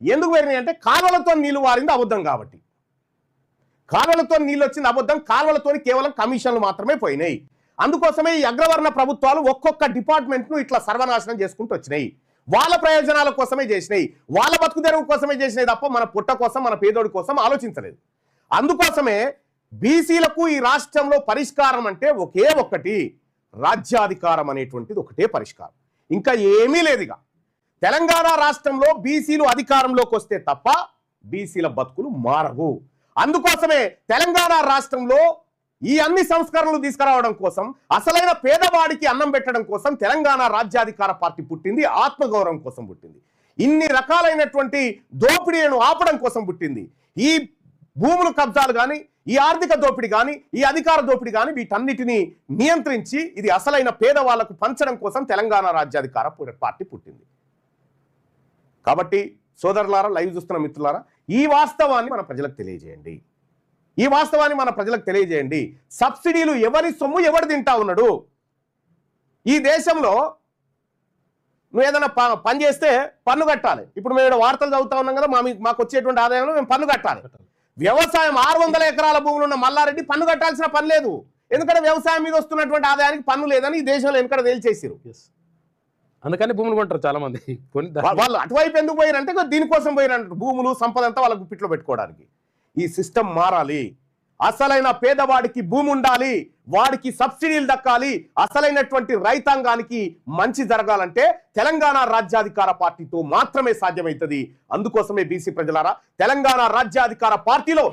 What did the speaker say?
ఎందుకు పెరిగినాయి అంటే కాలువలతో నీళ్ళు వారింది అబద్ధం కాబట్టి. కాలువలతో నీళ్ళు వచ్చింది అబద్ధం కాలువలతో కేవలం కమిషన్లు మాత్రమే పోయినాయి. అందుకోసమే ఈ అగ్రవర్ణ ప్రభుత్వాలు ఒక్కొక్క డిపార్ట్మెంట్ను ఇట్లా సర్వనాశనం చేసుకుంటూ వచ్చినాయి. వాళ్ళ ప్రయోజనాల కోసమే చేసినాయి. వాళ్ళ బతుకు కోసమే చేసినాయి తప్ప మన పుట్ట కోసం మన పేదోడి కోసం ఆలోచించలేదు. అందుకోసమే బీసీలకు ఈ రాష్ట్రంలో పరిష్కారం అంటే ఒకే ఒక్కటి రాజ్యాధికారం అనేటువంటిది ఒకటే పరిష్కారం. ఇంకా ఏమీ లేదుగా తెలంగాణ రాష్ట్రంలో బీసీలు అధికారంలోకి వస్తే తప్ప బీసీల బతుకులు మారవు. అందుకోసమే తెలంగాణ రాష్ట్రంలో ఈ అన్ని సంస్కరణలు తీసుకురావడం కోసం అసలైన పేదవాడికి అన్నం పెట్టడం కోసం తెలంగాణ రాజ్యాధికార పార్టీ పుట్టింది ఆత్మగౌరవం కోసం పుట్టింది. ఇన్ని రకాలైనటువంటి దోపిడీలను ఆపడం కోసం పుట్టింది. ఈ భూములు కబ్జాలు కానీ ఈ ఆర్థిక దోపిడీ కానీ ఈ అధికార దోపిడీ కానీ వీటన్నిటిని నియంత్రించి ఇది అసలైన పేదవాళ్ళకు పంచడం కోసం తెలంగాణ రాజ్యాధికార పార్టీ పుట్టింది. కాబట్టి సోదరులారా లైవ్ చూస్తున్న మిత్రులారా ఈ వాస్తవాన్ని మన ప్రజలకు తెలియజేయండి. ఈ వాస్తవాన్ని మన ప్రజలకు తెలియజేయండి. సబ్సిడీలు ఎవరి సొమ్ము ఎవడు తింటా ఉన్నాడు? ఈ దేశంలో నువ్వు ఏదైనా ప- పని చేస్తే పన్ను కట్టాలి. ఇప్పుడు మేము వార్తలు చదువుతా ఉన్నాం కదా మా మాకు వచ్చేటువంటి ఆదాయంలో మేము పన్ను కట్టాలి. వ్యవసాయం ఆరు వందల ఎకరాల భూములు ఉన్న మల్లారెడ్డి పన్ను కట్టాల్సిన పని లేదు. ఎందుకంటే వ్యవసాయం మీద వస్తున్నటువంటి ఆదాయానికి పన్ను లేదని ఈ దేశంలో ఎందుకంటే తేల్చేసారు అందుకని భూములు కొంటారు చాలా మంది కొని వా- వాళ్ళు అటువైపు ఎందుకు పోయారంటే ఇగో దీనికోసం పోయారంట భూములు సంపద అంతా వాళ్ళ గుప్పిట్లో పెట్టుకోవడానికి. ఈ సిస్టమ్ మారాలి. అసలైన పేదవాడికి భూమి ఉండాలి. వాడికి సబ్సిడీలు దక్కాలి. అసలైనటువంటి రైతాంగానికి మంచి జరగాలంటే తెలంగాణ రాజ్యాధికార పార్టీతో మాత్రమే సాధ్యమవుతుంది. అందుకోసమే బీసీ ప్రజలారా తెలంగాణ రాజ్యాధికార పార్టీలో